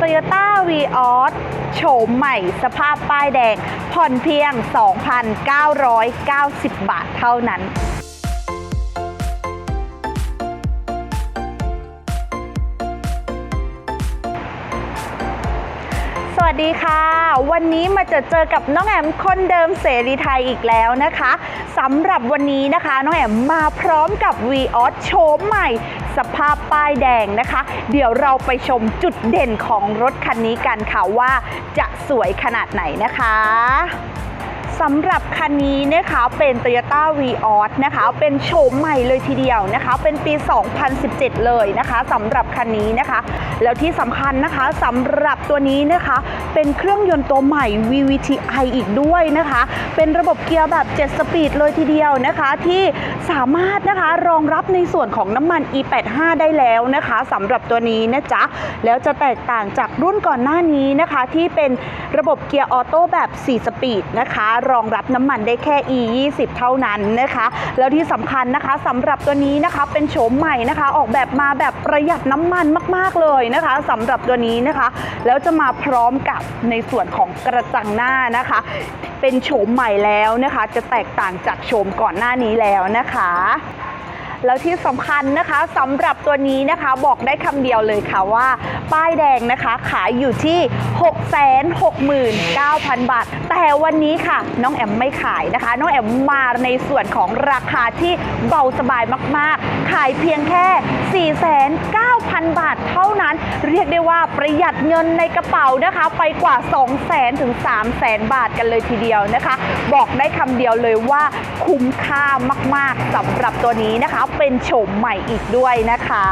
Toyota v ีออสโฉมใหม่สภาพป้ายแดง ผ่อนเพียง 2,990 บาทเท่านั้นสวัสดีค่ะ วันนี้มาจอเจอกับน้องแอมคนเดิมเสรีไทยอีกแล้วนะคะสำหรับวันนี้นะคะ น้องแอมมาพร้อมกับ v ีออสโฉมใหม่ สภาพป้ายแดงนะคะ เดี๋ยวเราไปชมจุดเด่นของรถคันนี้กันค่ะว่าจะสวยขนาดไหนนะคะ สำหรับคันนี้นะคะเป็น Toyota v ีออสนะคะ เป็นโฉมใหม่เลยทีเดียวนะคะ เป็นปี 2017 เลยนะคะสำหรับคันนี้นะคะ แล้วที่สำคัญนะคะสำหรับตัวนี้นะคะ เป็นเครื่องยนต์ตัวใหม่ VVTi อีกด้วยนะคะ เป็นระบบเกียร์แบบ 7 สปีดเลยทีเดียวนะคะ ที่สามารถนะคะรองรับในส่วนของน้ำมัน E85 ได้แล้วนะคะสำหรับตัวนี้นะจ๊ะ แล้วจะแตกต่างจากรุ่นก่อนหน้านี้นะคะ ที่เป็นระบบเกียร์ออโต้แบบ 4 สปีดนะคะรองรับน้ำมันได้แค่ E20 เท่านั้นนะคะ แล้วที่สำคัญนะคะสำหรับตัวนี้นะคะเป็นโฉมใหม่นะคะ ออกแบบมาแบบประหยัดน้ำมันมาก ๆเลยนะคะสำหรับตัวนี้นะคะ แล้วจะมาพร้อมกับในส่วนของกระจังหน้านะคะ เป็นโฉมใหม่แล้วนะคะ จะแตกต่างจากโฉมก่อนหน้านี้แล้วนะคะ แล้วที่สำคัญนะคะสำหรับตัวนี้นะคะบอกได้คำเดียวเลยค่ะว่า ป้ายแดงนะคะขายอยู่ที่ 669,000 บาท แต่วันนี้ค่ะ น้องแอมไม่ขายนะคะ น้องแอมมาในส่วนของราคาที่เบาสบายมากๆ ขายเพียงแค่ 49,000 4,900,000 บาทเท่านั้น เรียกได้ว่าประหยัดเงินในกระเป๋านะคะ ไปกว่า 200,000ถึง300,000 บาทกันเลยทีเดียวนะคะ บอกได้คำเดียวเลยว่าคุ้มค่ามาก ๆสำหรับตัวนี้นะคะ เป็นโฉมใหม่อีกด้วยนะคะ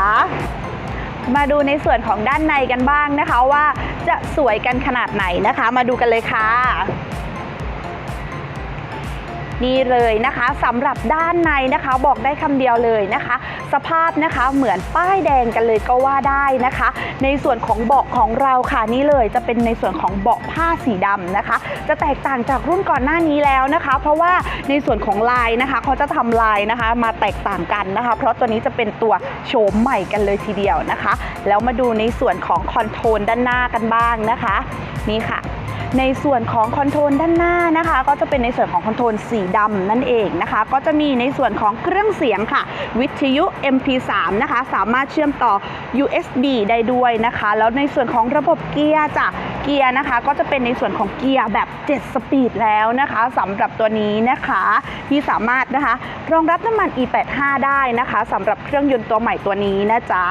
มาดูในส่วนของด้านในกันบ้างนะคะว่าจะสวยกันขนาดไหนนะคะ มาดูกันเลยค่ะ นี่เลยนะคะสำหรับด้านในนะคะบอกได้คำเดียวเลยนะคะ สภาพนะคะเหมือนป้ายแดงกันเลยก็ว่าได้นะคะ ในส่วนของเบาะของเราค่ะนี่เลยจะเป็นในส่วนของเบาะผ้าสีดำนะคะ จะแตกต่างจากรุ่นก่อนหน้านี้แล้วนะคะ เพราะว่าในส่วนของลายนะคะเขาจะทำลายนะคะ มาแตกต่างกันนะคะ เพราะตัวนี้จะเป็นตัวโฉมใหม่กันเลยทีเดียวนะคะ แล้วมาดูในส่วนของคอนโทรลด้านหน้ากันบ้างนะคะ นี่ค่ะ ในส่วนของคอนโทรลด้านหน้านะคะ ก็จะเป็นในส่วนของคอนโทรลสีดำนั่นเองนะคะ ก็จะมีในส่วนของเครื่องเสียงค่ะ วิทยุ MP3 นะคะ สามารถเชื่อมต่อ USB ได้ด้วยนะคะ แล้วในส่วนของระบบเกียร์จ้ะเกียร์นะคะ ก็จะเป็นในส่วนของเกียร์แบบ 7 สปีดแล้วนะคะสำหรับตัวนี้นะคะที่สามารถนะคะรองรับน้ำมัน E85 ได้นะคะสำหรับเครื่องยนต์ตัวใหม่ตัวนี้นะจ๊ะ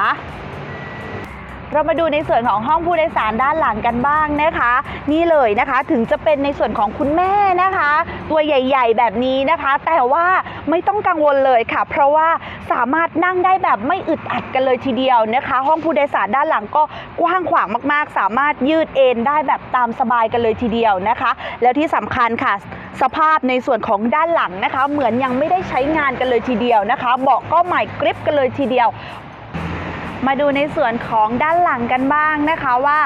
เรามาดูในส่วนของห้องผู้โดยสารด้านหลังกันบ้างนะคะ นี่เลยนะคะถึงจะเป็นในส่วนของคุณแม่นะคะ ตัวใหญ่ ๆ แบบนี้นะคะ แต่ว่าไม่ต้องกังวลเลยค่ะ เพราะว่าสามารถนั่งได้แบบไม่อึดอัดกันเลยทีเดียวนะคะ ห้องผู้โดยสารด้านหลังก็กว้างขวางมากๆ สามารถยืดเอนได้แบบตามสบายกันเลยทีเดียวนะคะ แล้วที่สำคัญค่ะสภาพในส่วนของด้านหลังนะคะ เหมือนยังไม่ได้ใช้งานกันเลยทีเดียวนะคะเบาะก็ใหม่กริปกันเลยทีเดียว มาดูในส่วนของด้านหลังกันบ้างนะคะว่า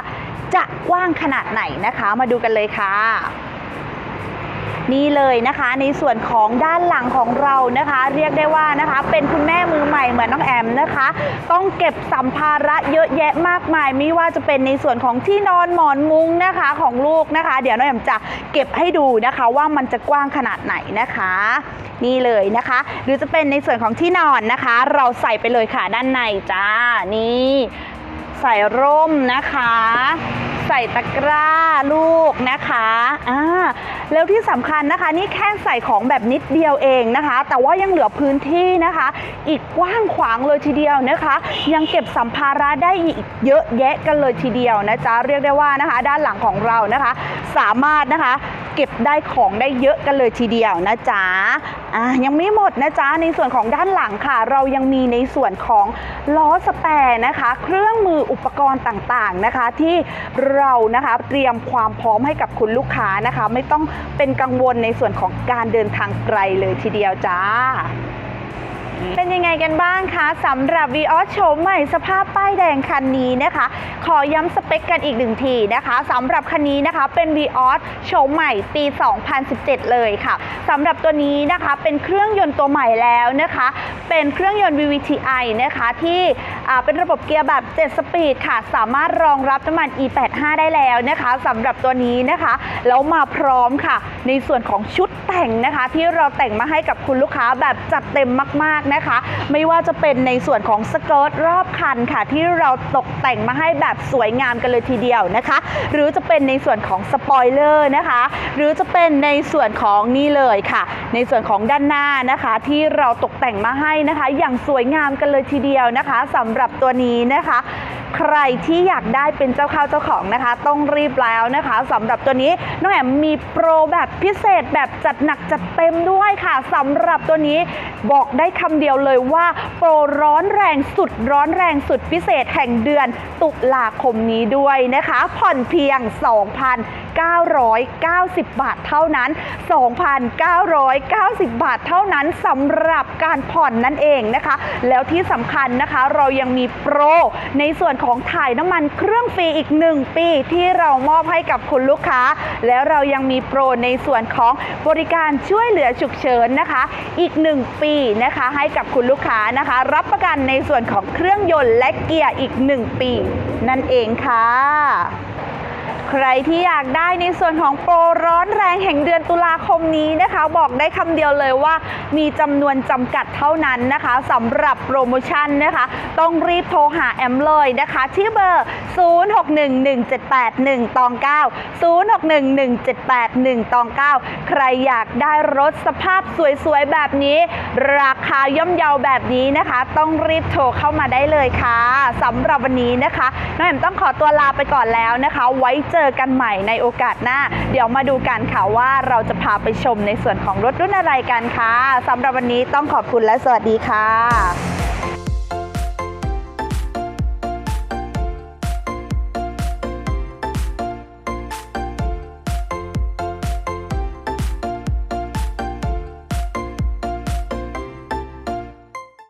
จะกว้างขนาดไหนนะคะ มาดูกันเลยค่ะ นี่เลยนะคะ ในส่วนของด้านหลังของเรานะคะ เรียกได้ว่านะคะ เป็นคุณแม่มือใหม่เหมือนน้องแอมนะคะ ต้องเก็บสัมภาระเยอะแยะมากมายไม่ว่าจะเป็นในส่วนของที่นอนหมอนมุ้งนะคะของลูกนะคะ เดี๋ยวน้องแอมจะเก็บให้ดูนะคะว่ามันจะกว้างขนาดไหนนะคะ นี่เลยนะคะ หรือจะเป็นในส่วนของที่นอนนะคะ เราใส่ไปเลยค่ะด้านในจ้านี่ใส่ร่มนะคะ ใส่ตะกร้าลูกนะคะอ่าแล้วที่สำคัญนะคะ นี่แค่ใส่ของแบบนิดเดียวเองนะคะ แต่ว่ายังเหลือพื้นที่นะคะ อีกกว้างขวางเลยทีเดียวนะคะ ยังเก็บสัมภาระได้อีกเยอะแยะกันเลยทีเดียวนะจ๊ะเรียกได้ว่านะคะ ด้านหลังของเรานะคะ สามารถนะคะ เก็บได้ของได้เยอะกันเลยทีเดียวนะจ๊ะอะยังไม่หมดนะจ๊ะในส่วนของด้านหลังค่ะ เรายังมีในส่วนของล้อสแปร์นะคะ เครื่องมืออุปกรณ์ต่างๆนะคะ ที่เรานะคะเตรียมความพร้อมให้กับคุณลูกค้านะคะ ไม่ต้องเป็นกังวลในส่วนของการเดินทางไกลเลยทีเดียวจ้า เป็นยังไงกันบ้างคะสำหรับ v ีออสโฉมใหม่สภาพป้ายแดงคันนี้นะคะ ขอย้ำสเปคกันอีกหนึ่งทีนะคะสำหรับคันนี้นะคะเป็น v ีออสโฉมใหม่ปี 2017 เลยค่ะสำหรับตัวนี้นะคะเป็นเครื่องยนต์ตัวใหม่แล้วนะคะ เป็นเครื่องยนต์ VVTi นะคะที่เป็นระบบเกียร์แบบ 7 สปีดค่ะ สามารถรองรับน้ำมัน E85 ได้แล้วนะคะสำหรับตัวนี้นะคะแล้วมาพร้อมค่ะ ในส่วนของชุดแต่งนะคะ ที่เราแต่งมาให้กับคุณลูกค้าแบบจัดเต็มมากนะคะ ไม่ว่าจะเป็นในส่วนของสเกิร์ตรอบคันค่ะ ที่เราตกแต่งมาให้แบบสวยงามกันเลยทีเดียวนะคะ หรือจะเป็นในส่วนของสปอยเลอร์นะคะ หรือจะเป็นในส่วนของนี่เลยค่ะ ในส่วนของด้านหน้านะคะ ที่เราตกแต่งมาให้นะคะ อย่างสวยงามกันเลยทีเดียวนะคะสำหรับตัวนี้นะคะ ใครที่อยากได้เป็นเจ้าข้าวเจ้าของนะคะ ต้องรีบแล้วนะคะสำหรับตัวนี้น้องแอมมีโปรแบบพิเศษแบบจัดหนักจัดเต็มด้วยค่ะสำหรับตัวนี้บอกได้คำเดียวเลยว่า โปรร้อนแรงสุดร้อนแรงสุดพิเศษแห่งเดือนตุลาคมนี้ด้วยนะคะ ผ่อนเพียง 2,990 บาทเท่านั้น 2,990 บาทเท่านั้นสำหรับการผ่อนนั่นเองนะคะ แล้วที่สำคัญนะคะเรายังมีโปรในส่วนของของถ่ายน้ำมันเครื่องฟรีอีก 1 ปีที่เรามอบให้กับคุณลูกค้า แล้วเรายังมีโปรในส่วนของบริการช่วยเหลือฉุกเฉินนะคะ อีก 1 ปีนะคะให้กับคุณลูกค้านะคะ รับประกันในส่วนของเครื่องยนต์และเกียร์อีก 1 ปี นั่นเองค่ะ ใครที่อยากได้ในส่วนของโปรร้อนแรงแห่งเดือนตุลาคมนี้นะคะ บอกได้คำเดียวเลยว่ามีจำนวนจำกัดเท่านั้นนะคะสำหรับโปรโมชั่นนะคะ ต้องรีบโทรหาแอมเลยนะคะ ที่เบอร์ 0611781ตอง9 0611781ตอง9 ใครอยากได้รถสภาพสวยๆ แบบนี้ ราคาย่อมเยาแบบนี้นะคะ ต้องรีบโทรเข้ามาได้เลยค่ะสำหรับวันนี้นะคะน้องแอมต้องขอตัวลาไปก่อนแล้วนะคะ ไว้เจอกันใหม่ในโอกาสหน้า เดี๋ยวมาดูกันค่ะว่าเราจะพาไปชมในส่วนของรถรุ่นอะไรกันค่ะสำหรับวันนี้ต้องขอบคุณและสวัสดีค่ะ